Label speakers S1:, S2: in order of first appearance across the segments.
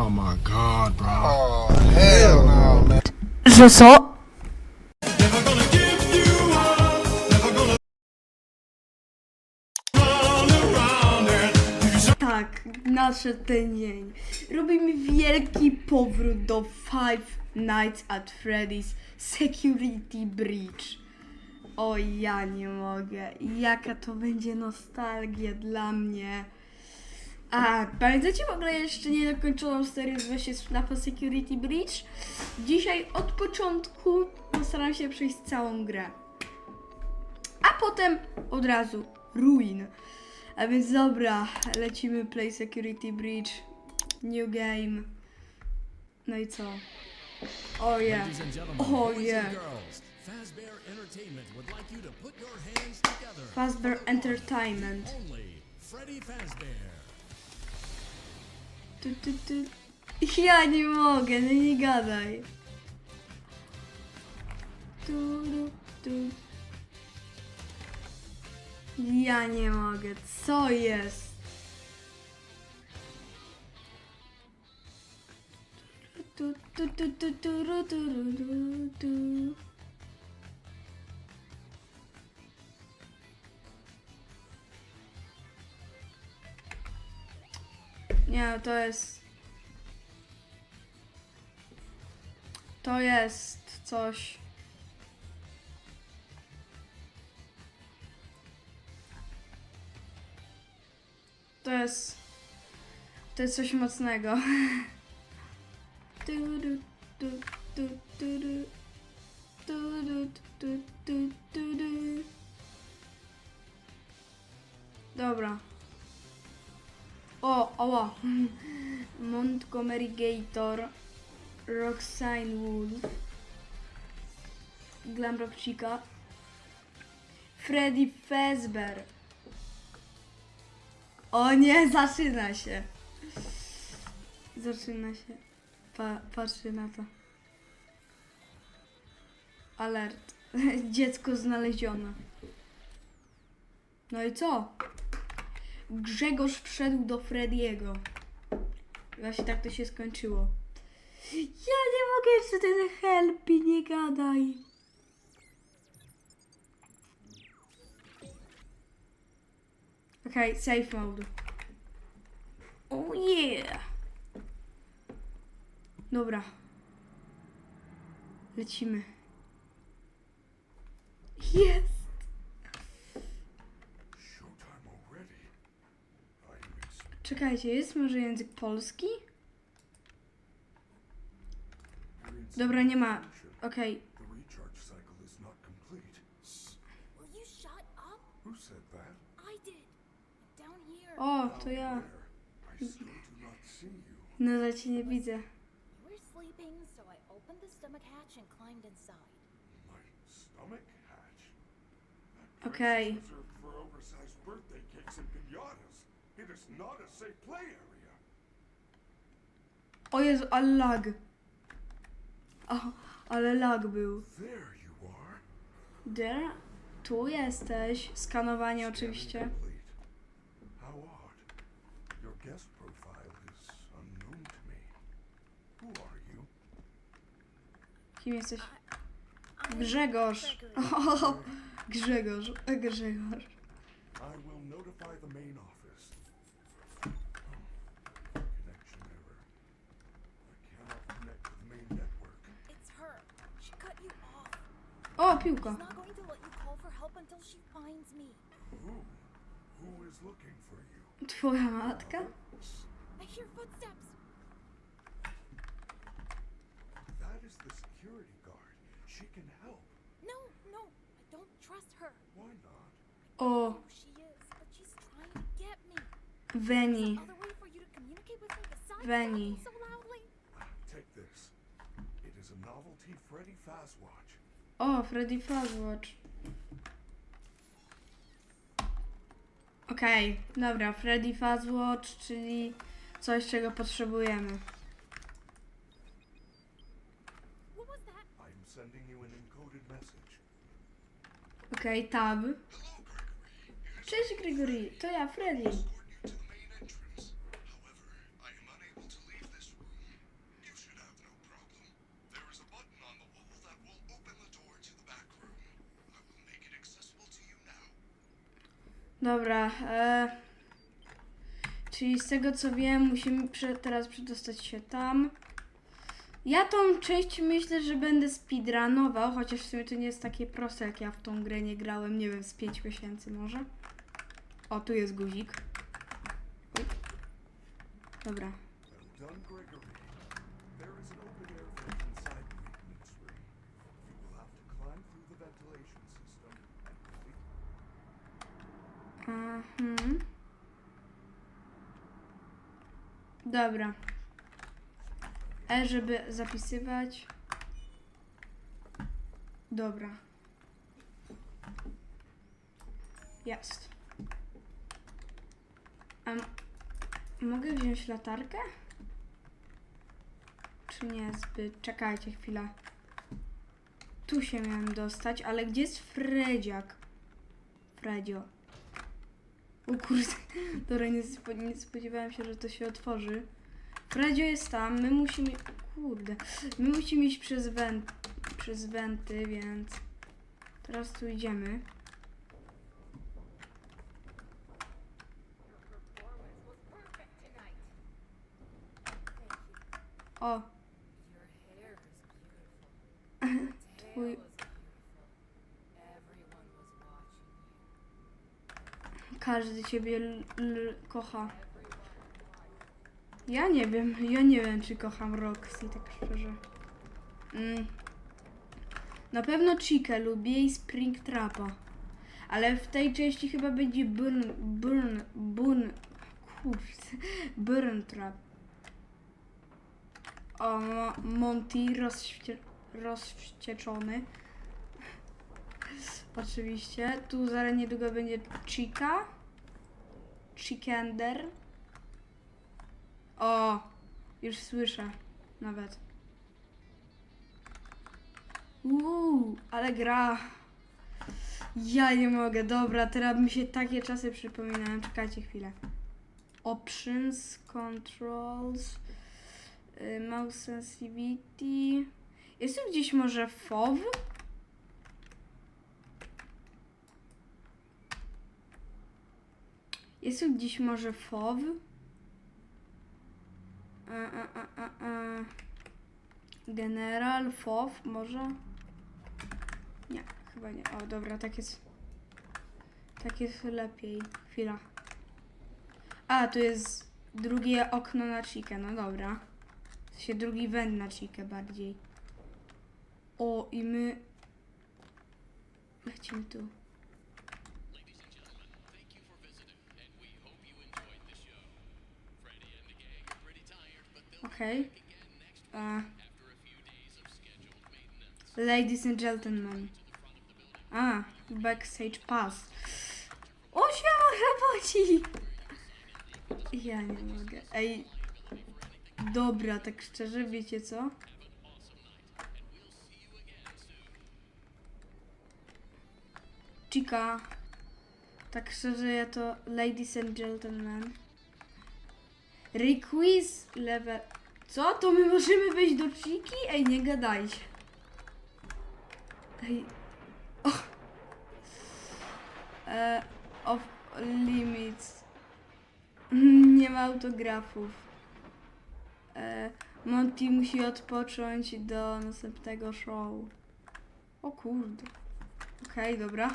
S1: Oh my god, bro.
S2: Oh, hell no, man.
S3: Że co? Tak, nadszedł ten dzień. Robimy wielki powrót do Five Nights at Freddy's Security Breach. O, ja nie mogę. Jaka to będzie nostalgia dla mnie. A, pamiętacie w ogóle jeszcze niedokończoną serię z właśnie FNAF Security Breach? Dzisiaj od początku postaram się przejść całą grę. A potem od razu Ruin. A więc dobra, lecimy Play Security Breach. New game. No i co? Oh, yeah.
S4: and girls, Fazbear Entertainment would like you to put your hands together.
S3: Fazbear Entertainment.
S4: Only Freddy Fazbear.
S3: Tu, tu, tu. Ja nie mogę, no nie gadaj. Tu, tu, tu. Ja nie mogę, co jest? Tu, tu, tu, tu, tu, ru, tu, ru, ru, tu. Nie, to jest. To jest coś. To jest. To jest coś mocnego. Tu, Montgomery Gator, Roxane Wolf, Glamrock Chica, Freddy Fazbear. O nie, zaczyna się. Zaczyna się. Pa, patrzcie na to. Alert. Dziecko znalezione. No i co? Grzegorz wszedł do Frediego. Właśnie tak to się skończyło. Ja nie mogę jeszcze ten helpi, nie gadaj. Okej, okay, safe mode. Oh yeah. Dobra. Lecimy. Jest. Czekajcie, jest może język polski? Dobra, nie ma. Okej.
S5: The recharge cycle is not complete.
S6: Will you shut up?
S5: Who said that?
S6: I did. Down here.
S3: O, to ja.
S5: I still do not see you.
S3: Nadal cię nie widzę.
S6: You were sleeping, so I opened the stomach hatch and climbed inside.
S5: My stomach hatch.
S3: Okej.
S5: Reserved for oversized birthday cakes and pinatas. It is not a safe play area.
S3: O Jezu, ale lag. O, ale lag był.
S5: There you are.
S3: There? Tu jesteś. Skanowanie oczywiście. Kim jesteś? Grzegorz. O, Grzegorz. Grzegorz. O, piłka.
S6: She's not going to let you call for help until she finds me.
S5: Who? Who is looking for you?
S3: Twoja matka?
S6: I hear footsteps.
S5: That is the security guard. She can help.
S6: No, no, I don't trust her.
S5: Why not? Oh.
S3: O,
S6: Who she is, but she's trying to get me.
S3: Veni.
S6: Way for you to communicate with me
S3: Veni.
S6: talking so loudly.
S5: Take this. It is a novelty Freddy Fazwatch.
S3: O, Freddy Fazwatch. Okej, dobra, Freddy Fazwatch, czyli coś, czego potrzebujemy. Okej, tab. Cześć Gregory, to ja, Freddy.
S5: Escort you to the main entrance. However, I am unable to leave this room
S3: Dobra. E, czyli z tego co wiem, musimy prze, teraz przedostać się tam. Ja tą część myślę, że będę speedrunował, chociaż w sumie to nie jest takie proste, jak ja w tą grę nie grałem, nie wiem, z 5 miesięcy może. O, tu jest guzik. Dobra.
S5: Well done, Gregory. There is an open air vent inside the maintenance room. You will have to climb through the ventilation system and wait
S3: Mhm. Dobra. E, żeby zapisywać. Dobra. Jest. Em, mogę wziąć latarkę? Czy nie zbyt? Czekajcie chwilę. Tu się miałem dostać, ale gdzie jest Fredziak? Fredzio. O kurde, dobra, nie, spo, nie spodziewałem się, że to się otworzy. Fredzio jest tam, my musimy, kurde, my musimy iść przez, went, przez więc teraz tu idziemy. O, twój,
S6: Tail is beautiful. Everyone was watching you.
S3: Każdy ciebie kocha. Ja nie wiem, ja nie wiem, czy kocham Roxy, tak szczerze. Mm. Na pewno Chikę lubię i Springtrapa. Ale w tej części chyba będzie Burn, Burn, Burn, kurde, Burn Trap. O, Mo- Monty rozwście, rozwścieczony. Oczywiście. Tu zaraz niedługo będzie Chica. Chickender. O, już słyszę nawet. Uuu, ale gra. Ja nie mogę, dobra, teraz mi się takie czasy przypominają. Czekajcie chwilę. Options, controls, y, mouse sensitivity. Jest tu gdzieś może FOV? Jest tu gdzieś może FOV? E, e, e, e. General FOV może? Nie, chyba nie. O, dobra, tak jest. Tak jest lepiej. Chwila. A, tu jest drugie okno na chikę, no dobra. W sensie drugi węd na chikę bardziej. O, i my... Lecimy tu.
S1: Ladies and gentlemen, thank you for visiting, and we hope you enjoyed the show. Freddie and the gang are pretty tired, but they'll
S3: Okej.
S1: be back again next week
S3: A,
S1: after a few days of scheduled maintenance.
S3: ladies and gentlemen. A, backstage pass. O, siema, roboci! Ja nie mogę. Ej, dobra, tak szczerze, wiecie co? Chica. Tak szczerze, ja to ladies and gentlemen. Request level... Co? To my możemy wejść do Chiki? Ej, nie gadajcie. Ej. O. E, off limits. Nie ma autografów. E, Monty musi odpocząć do następnego show. O kurde. Okej, dobra.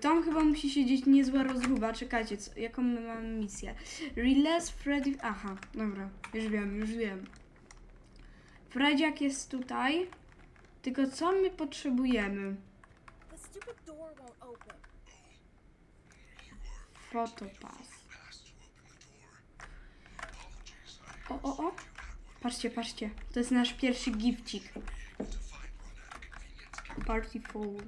S3: Tam chyba musi siedzieć niezła rozruba. Czekajcie, co, jaką my mamy misję? Release Freddy... Aha, dobra. Już wiem, już wiem. Fredziak jest tutaj. Tylko co my potrzebujemy? Fotopas. O, o, o. Patrzcie, patrzcie. To jest nasz pierwszy gifcik. Party full.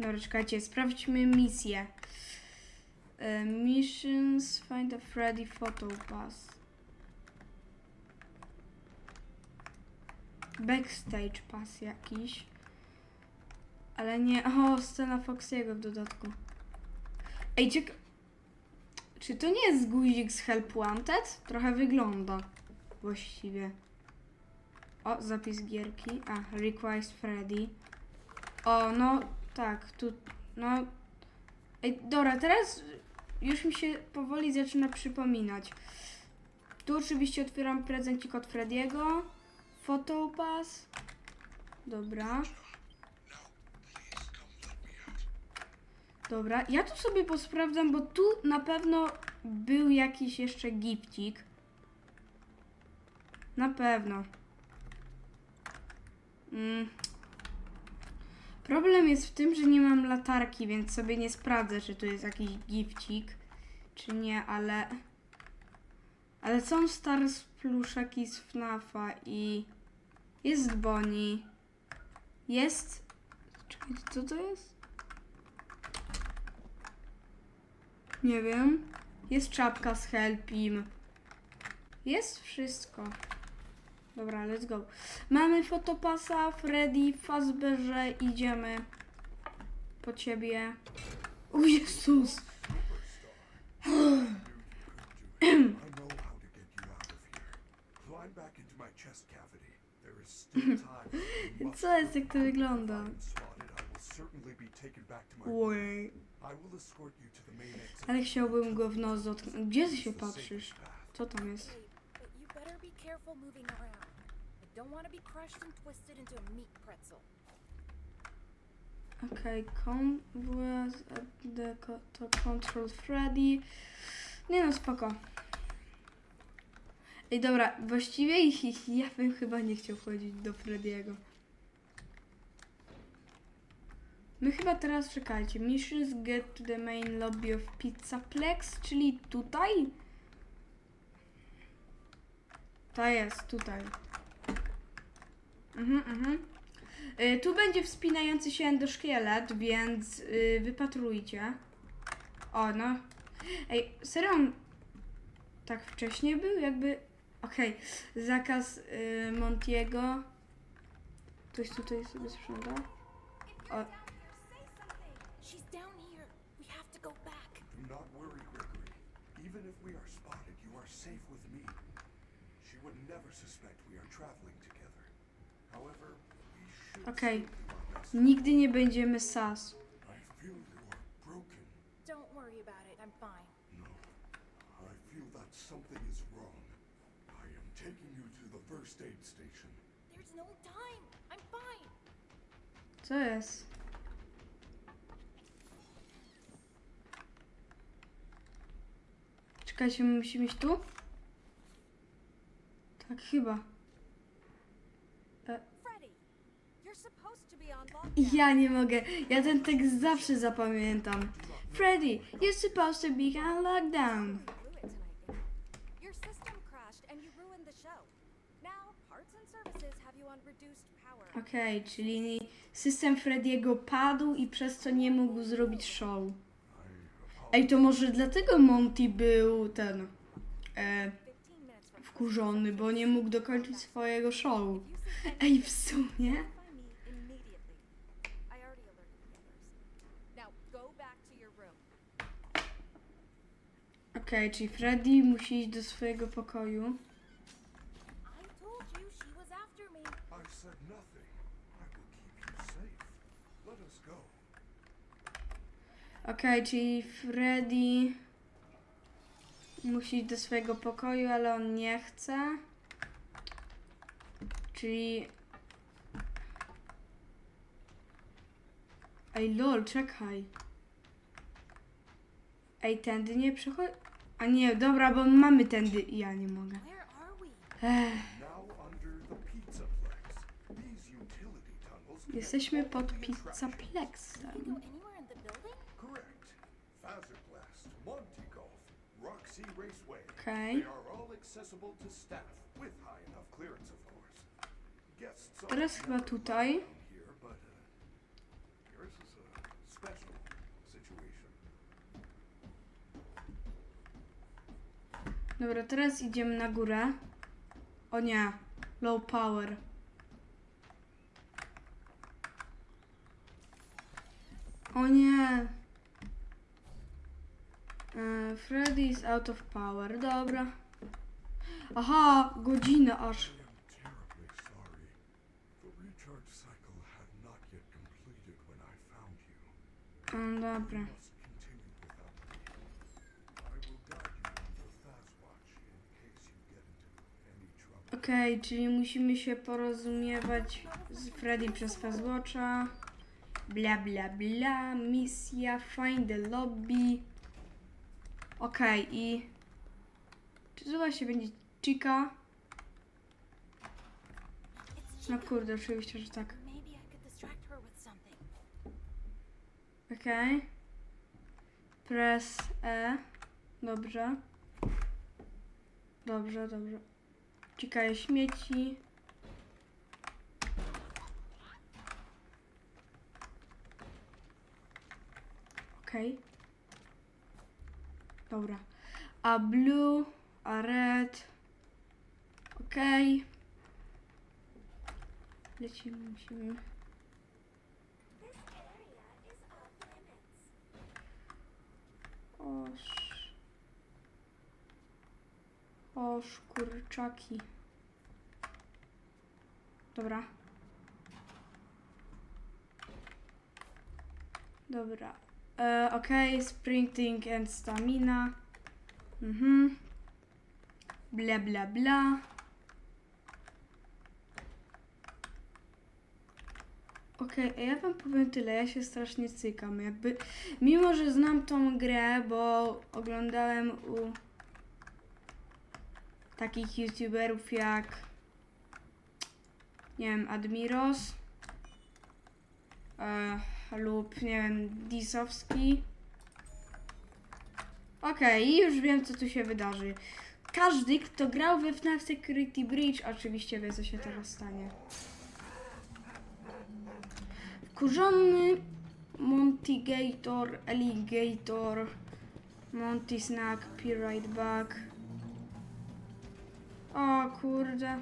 S3: Dobra, czekajcie, sprawdźmy misję. E, missions, find a Freddy photo pass. Backstage pass jakiś. Ale nie, o, scena Foxiego w dodatku. Ej, cieka... Czy to nie jest guzik z Help Wanted? Trochę wygląda. Właściwie. O, zapis gierki. A, Request Freddy. O, no, tak, tu, no... Ej, dobra, teraz już mi się powoli zaczyna przypominać. Tu oczywiście otwieram prezencik od Frediego. Fotopas. Dobra. Dobra, ja tu sobie posprawdzam, bo tu na pewno był jakiś jeszcze gifcik. Na pewno. Mm. Problem jest w tym, że nie mam latarki, więc sobie nie sprawdzę, czy tu jest jakiś gifcik, czy nie, ale... Ale są Stars pluszaki z FNAFa i... Jest Bonnie. Jest... Czekajcie, co to jest? Nie wiem. Jest czapka z Helpim. Jest wszystko. Dobra, let's go. Mamy fotopasa, Freddy, Fazberze, idziemy po ciebie. O Jezus! Co jest, jak to wygląda? Oj. Ale chciałbym go w nos dotknąć. Gdzie się patrzysz? Co tam jest?
S6: Careful moving around. Don't want to be crushed and twisted into a meat pretzel.
S3: Okay, the co- to control Freddy. Nie no, spoko. Ej, dobra, właściwie ja bym chyba nie chciał wchodzić do Freddy'ego. My chyba teraz, czekajcie, missions get to the main lobby of Pizzaplex, czyli tutaj? To jest, tutaj. Mhm, mhm. Y, tu będzie wspinający się endoszkielet, więc y, wypatrujcie. O, no. Ej, serio on tak wcześnie był? Jakby... Okej, zakaz y, Montiego. Ktoś tutaj sobie sprząta? O,
S6: She's down here. We have to go back.
S5: Do not worry, Gregory. Even if we are spotted, you are safe with me. She would never suspect we are traveling together.
S3: Okej.
S5: best.
S3: nigdy nie będziemy sas.
S5: I feel you are broken.
S6: Don't worry about it. I'm fine.
S5: No, I feel that something is wrong. I am taking you to the first aid station.
S6: There's no time. I'm fine.
S3: Co jest? Czekajcie, my musimy iść tu? Tak, chyba.
S7: Freddy, you're supposed to be on lockdown.
S3: Ja nie mogę. Ja ten tekst zawsze zapamiętam. Freddy, you're supposed to be on lockdown.
S7: Your system crashed and you ruined the show. Now, parts and services have you on reduced power.
S3: Okej, czyli system Frediego padł i przez co nie mógł zrobić show. Ej, to może dlatego Monty był ten e,
S7: 15 minutes from
S3: wkurzony, bo nie mógł dokończyć swojego show. Ej, w sumie.
S7: find me immediately. I already alerted the others. Now go back to your room.
S3: Okej, czyli Freddy musi iść do swojego pokoju.
S6: I told you she was after me.
S5: I said nothing. I will keep you safe. Let us go.
S3: Okej, czyli Freddy musi iść do swojego pokoju, ale on nie chce. Czyli... Ej, lol, czekaj. Ej, tędy nie przechodzi... A nie, dobra, bo mamy tędy... Ja nie mogę.
S6: Where are we?
S3: Ech,
S5: Now under the Pizzaplex. These utility tunnels. connect
S3: jesteśmy
S5: all
S3: pod
S5: the attractions.
S3: Pizzaplexem.
S6: Can go anywhere in the building?
S5: Correct. Fazerblast, Monty Golf, Roxy Raceway.
S3: Okej.
S5: They are all accessible to staff with high enough clearance, of course. Guests are
S3: Teraz chyba
S5: never
S3: tutaj.
S5: allowed here, but uh, yours is a special situation.
S3: Dobra, teraz idziemy na górę. O nie, low power. O nie. E, Freddy is out of power, dobra. Aha, godzina aż.
S5: I am terribly sorry. The recharge cycle had not yet completed when I found you.
S3: Mm, dobra.
S5: Must continue
S3: Okej, czyli musimy się porozumiewać z Freddy przez Fazwatcha. Bla bla bla, misja, find the lobby. Okej, i... Czy to właśnie będzie Chica? No kurde, oczywiście, że tak. Okej. Press E. Dobrze. Dobrze, dobrze. Ciekawe śmieci. Okej. Dobra. A blue, a red. Okej. Lecimy, musimy. Oż. Oż, kurczaki. Dobra. Dobra. E, Okej, sprinting and stamina. Mhm. Bla bla bla. Okej, a ja wam powiem tyle, ja się strasznie cykam, jakby, mimo że znam tą grę, bo oglądałem u takich youtuberów jak, nie wiem, Admiros e, lub, nie wiem, Disowski. Okej, już wiem, co tu się wydarzy. Każdy, kto grał we FNAF Security Breach, oczywiście wie, co się teraz stanie. Wkurzony Montigator, Alligator, Monty Snack, Pirate Bug. O kurde.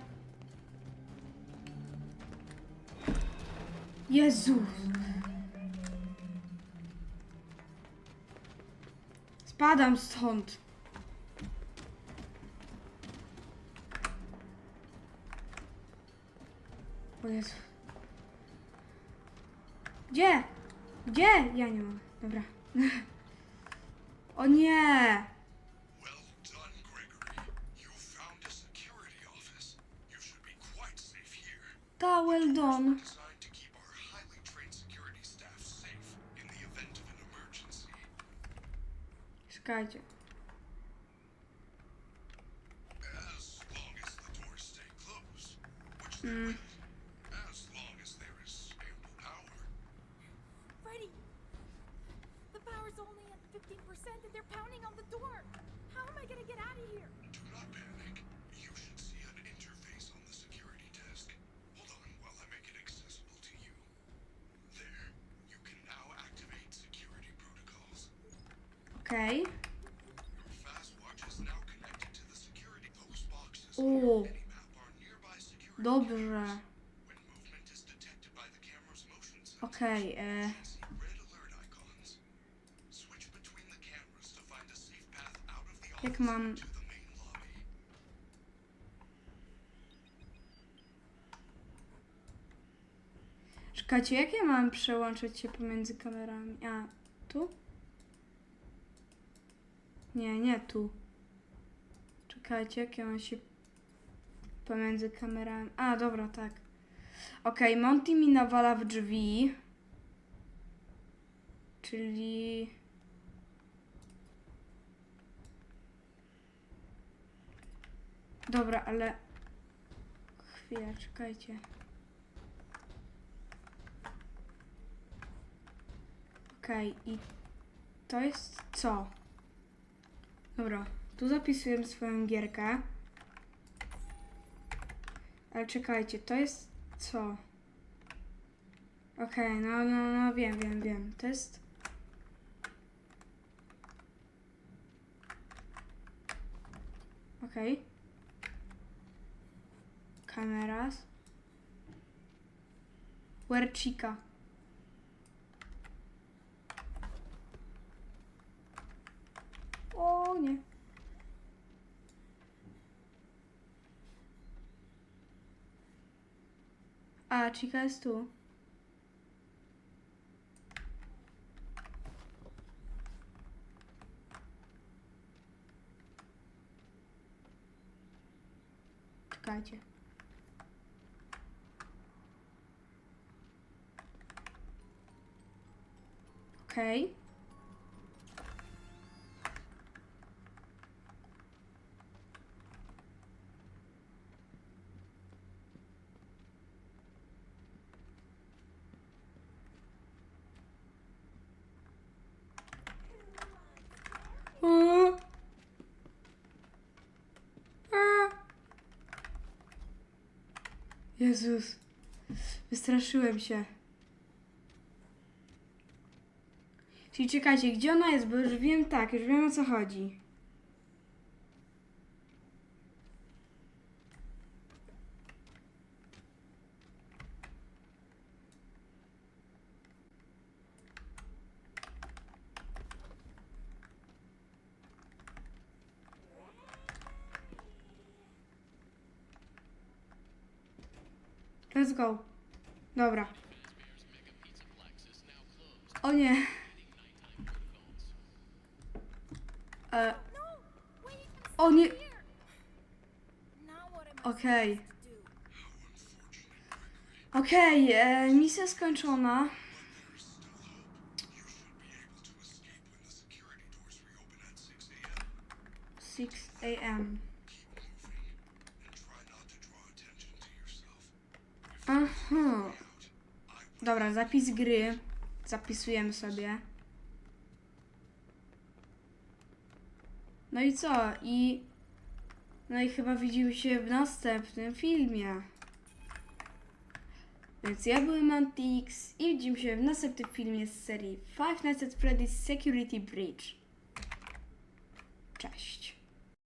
S3: Jezu. Spadam stąd. O Jezu. Gdzie? Gdzie? Ja nie mam. Dobra. O nie!
S5: There is ample power.
S6: Freddy! The power's only at 15% and they're pounding on the door! How am I gonna get out of here?
S5: A safe path out of the
S3: Jak mam... Czekajcie, jak ja mam przełączyć się pomiędzy kamerami? A, tu? Nie, nie tu. Czekajcie, jak ja mam się pomiędzy kamerami... A, dobra, tak. Okej, Monty mi nawala w drzwi. Czyli... Dobra, ale... Chwilę, czekajcie. Okej, i to jest co? Dobra, tu zapisuję swoją gierkę. Ale czekajcie, to jest co? Okej, no, no, no, wiem, wiem, wiem. To jest... Okej. Kameras. Where chica? O nie. A, chica jest tu. Czekajcie. Okej. Okay. O! A! Jezus. Wystraszyłem się. Czyli czekajcie, gdzie ona jest? Bo już wiem tak, już wiem o co chodzi. Let's go. Dobra. O nie. E, o nie. Okej.
S6: do?
S3: Okej, e, misja skończona.
S5: 6 a.m.
S3: 6 a.m.
S5: And try not to draw attention to yourself.
S3: Aha. Dobra, zapis gry. Zapisujemy sobie. No i co? I. No i chyba widzimy się w następnym filmie. Więc ja byłem Antix i widzimy się w następnym filmie z serii Five Nights at Freddy's Security Breach. Cześć.